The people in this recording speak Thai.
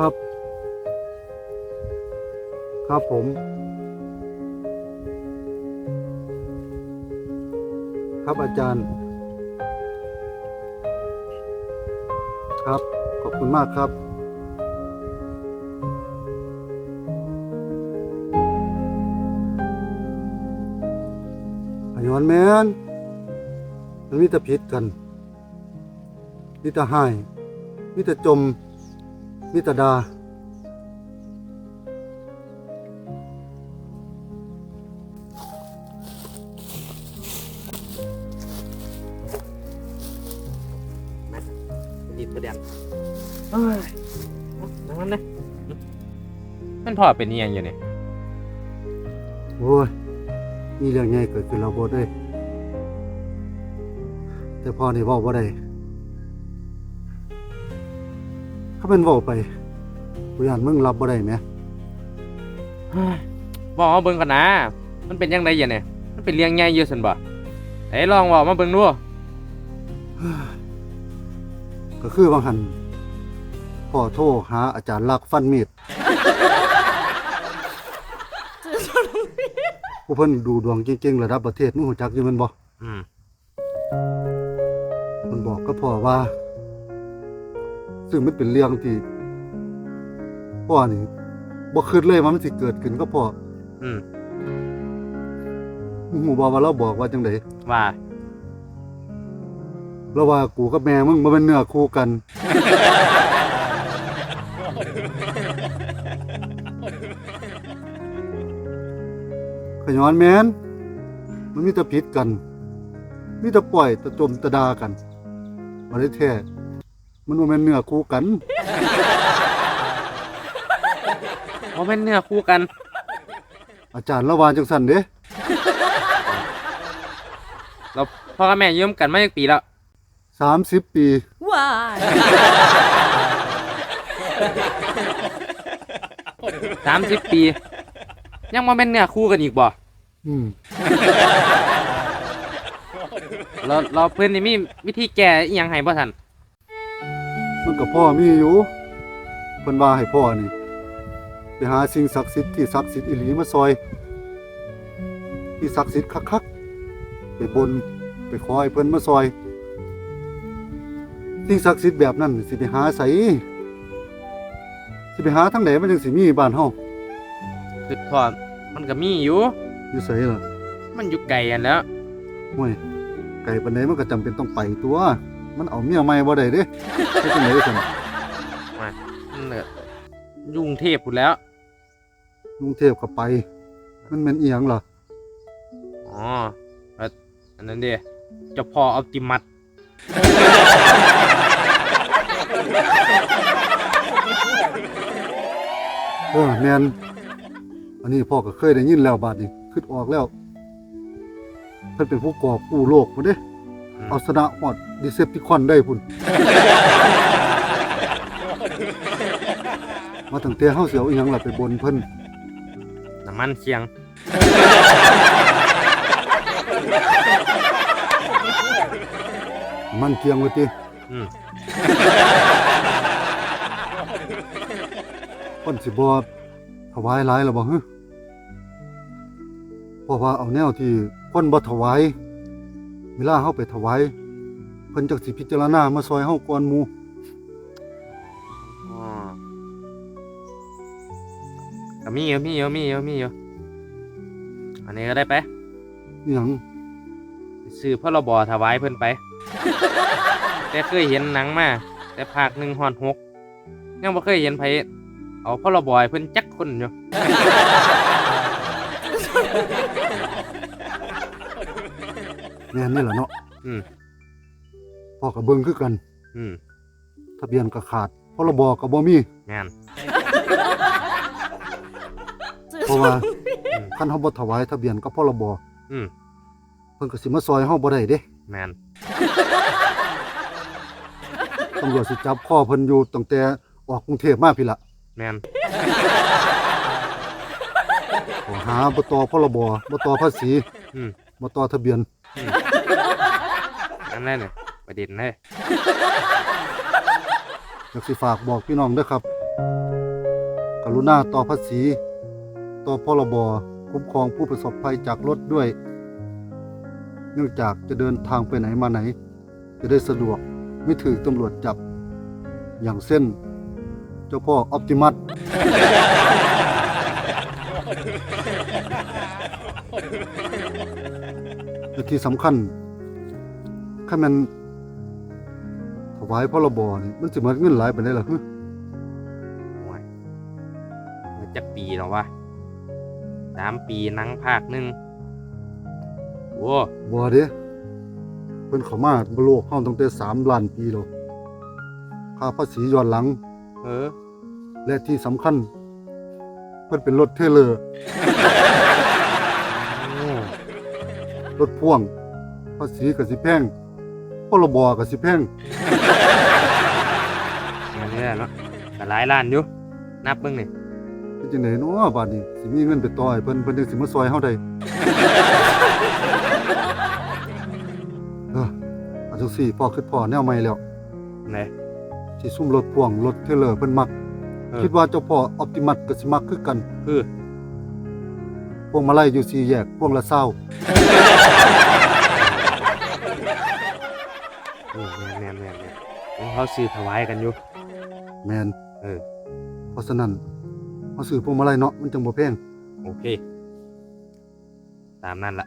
ครับ ครับผม ครับอาจารย์ ครับ ขอบคุณมากครับพยอนแมนมันมีแต่ผิดกันมีแต่ให้มีแต่จม มีแต่ดาดินประเด็นเอ้ยนั่งนั้นนะมันพ่อเป็นเนียงอยู่เนี่ยโอ้ยมีเรื่องใหญ่เกิดขึ้นเราบ่ได้แต่พ่อนี่เว้าบ่ได้ ถ้าเป็นเว้าไปกูย่านมึงรับบ่ได้แหมบอกมาเบิ่งก่อนนะ มันเป็นยังไงอยู่เนี่ยมันเป็นเรื่องใหญ่อยู่สันบ่ไหนลองบอกมาเบิ่งดูก็คือบางหันพ่อโทรหาอาจารย์ลักษณ์ฟันมีดผู้เพิ่นดูดวงเก่งๆระดับประเทศมึงรู้จักอยู่แม่นบ่อืม มันบอกก็พ่อว่า ซึ่งมันเป็นเรื่องที่พ่อนี่บ่คิดเลยว่ามันสิเกิดขึ้นก็พ่ออืมมึงหูบอกว่าเราบอกว่าจังไดว่าเราว่ากูกับแม่มึงบ่เป็นเนื้อคู่กัน ขย้อนแม่นมันมีแต่ผิดกัน มีแต่ปล่อยแต่จมแต่ดากันบ่ได้แท้ มันบ่แม่นเนื้อคู่กันเขาเป็นเนื้อคู่กัน อาจารย์ละว่าจังซั่นเด้เราพ่อกับแม่ยืมกันมาจากปีแล้ว30ปี Why? สามสิบปี ยังมาเป็นเนื้อคู่กันอีกบ่อืมเราเราเพื่อนนี่มีวิธีแก้อีหยังให้บ่ทัน มันก็พ่อมีอยู่เพิ่นว่าให้พ่อนี่ไปหาสิ่งศักดิ์สิทธิ์ที่ศักดิ์สิทธิ์อีหลีมาซอย ที่ศักดิ์สิทธิ์คักๆไปบนไปขอให้เพิ่นมาซอยสิ่งศักดิ์สิทธิ์แบบนั้นสิไปหาไสสิไปหาทางไหนมันจังสิมีบ้านเฮาคือพ่อมันก็มีอยู่ อยู่ไสล่ะมันอยู่ไกลกันแหล้วห่วยไกลปานใดมันก็จำเป็นต้องไปตัว มันเอาเมียใหม่บ่ได้เด้เฮ็ดจังได๋ซั่นมันก็อยุ่กรุงเทพพูดแล้วกรุงเทพก็ไป มันแม่นอีหยังล่ะอ๋อแล้วอันนั้นเดีเจ้าพ่อออปติมัสเออแมนอันนี้พ่อก็เคยได้ยินแล้วบาดนี้คิดออกแล้วเพิ่นเป็นผู้กอบกู้โลกพุ่นเด้ เอาชนะฮอดดิเซปติคอนได้พุ่น มาตั้งแต่เฮาเสียวอีหยังล่ะไปบนเพิ่นน้ำมันเชียง มันเกียงไว้ติอืมเพิ่นสิบ่ถวายหลายแล้วบ่ฮึเพราะว่าเอาแนวที่คนบ่ถวาย เวลาเฮาไปถวายเพิ่นจักสิพิจารณามาซอยเฮาก่อนหมู่อ๋อก็มีอยู่มีอยู่มีอยู่มีอยู่อันนี้ก็ได้ไปอีหยังซื้อพรบถวายเพิ่นไป แต่เคยเห็นหนังมาแต่ภาคหนึ่งฮอดหกยังบ่เคยเห็นไผเอาพรบให้เพิ่นจักคนอยู่ แม่นนี่ล่ะเนาะอืมพ่อก็เบิ่งคือกัน อืมทะเบียนก็ขาดพรบก็บ่มีงานเพราะว่าอืม คันเฮาบ่ถวายทะเบียนกับพรบอืมเพิ่นก็สิมาซอยเฮาบ่ได้เด้แมนตำรวจสิจับข้อเพิ่นอยู่ตั้งแต่ออกกรุงเทพมาพี่ละแมนข้อหาบ่ต่อพรบบ่ต่อภาษีอืมบ่ต่อทะเบียน นั่นแหละเนี่ยประเด็นเลยอยากสิฝากบอกพี่น้องด้อครับ กรุณาต่อภาษี ต่อพรบคุ้มครองผู้ประสบภัยจากรถด้วย เนื่องจากจะเดินทางไปไหนมาไหน จะได้สะดวกไม่ถือตำรวจจับ อย่างเส้นเจ้าพ่อออปติมัส ที่สำคัญถ้ามันถวายพรบนี่มันสิเหมือนเงินหลายไปได้ล่ะฮึโอ้ยมันจักปีแล้ววะสามปีหนังภาคหนึ่งโอ้บ่เด้เพิ่นเข้ามาบโลกเฮาตั้งแต่3ล้านปีแล้วค่าภาษีย้อนหลัง เออ และที่สำคัญ เพิ่นเป็นรถเทรลเลอร์โอ้ รถพ่วงภาษีก็สิแพงพรบก็สิแพงเงินนี่แหละเนาะก็หลายล้านอยู่นับเบิ่งนี่เป็นจังได๋เนาะบัดนี้สิมีเงินไปต่อให้เพิ่นเพิ่นจังสิมาซอยเฮาได้เออเอาจังซี่พ่อคิดพ่อแนวใหม่แล้วไหนที่ซุ่มรถพ่วงรถเทรลเลอร์เพิ่นมัก เออ คิดว่าเจ้าพ่อออปติมัสก็สิมักคือกัน คือ พวงมาลัยอยู่สี่แยกพวงละเศร้าโอ้แม่นแม่นแม่นแม่นของเขาซื้อถวายกันอยู่ แมนเออ เพราะฉะนั้นเขาซื้อพวงมาลัยเนาะมันจังบ่แพงโอเค ตามนั่นละ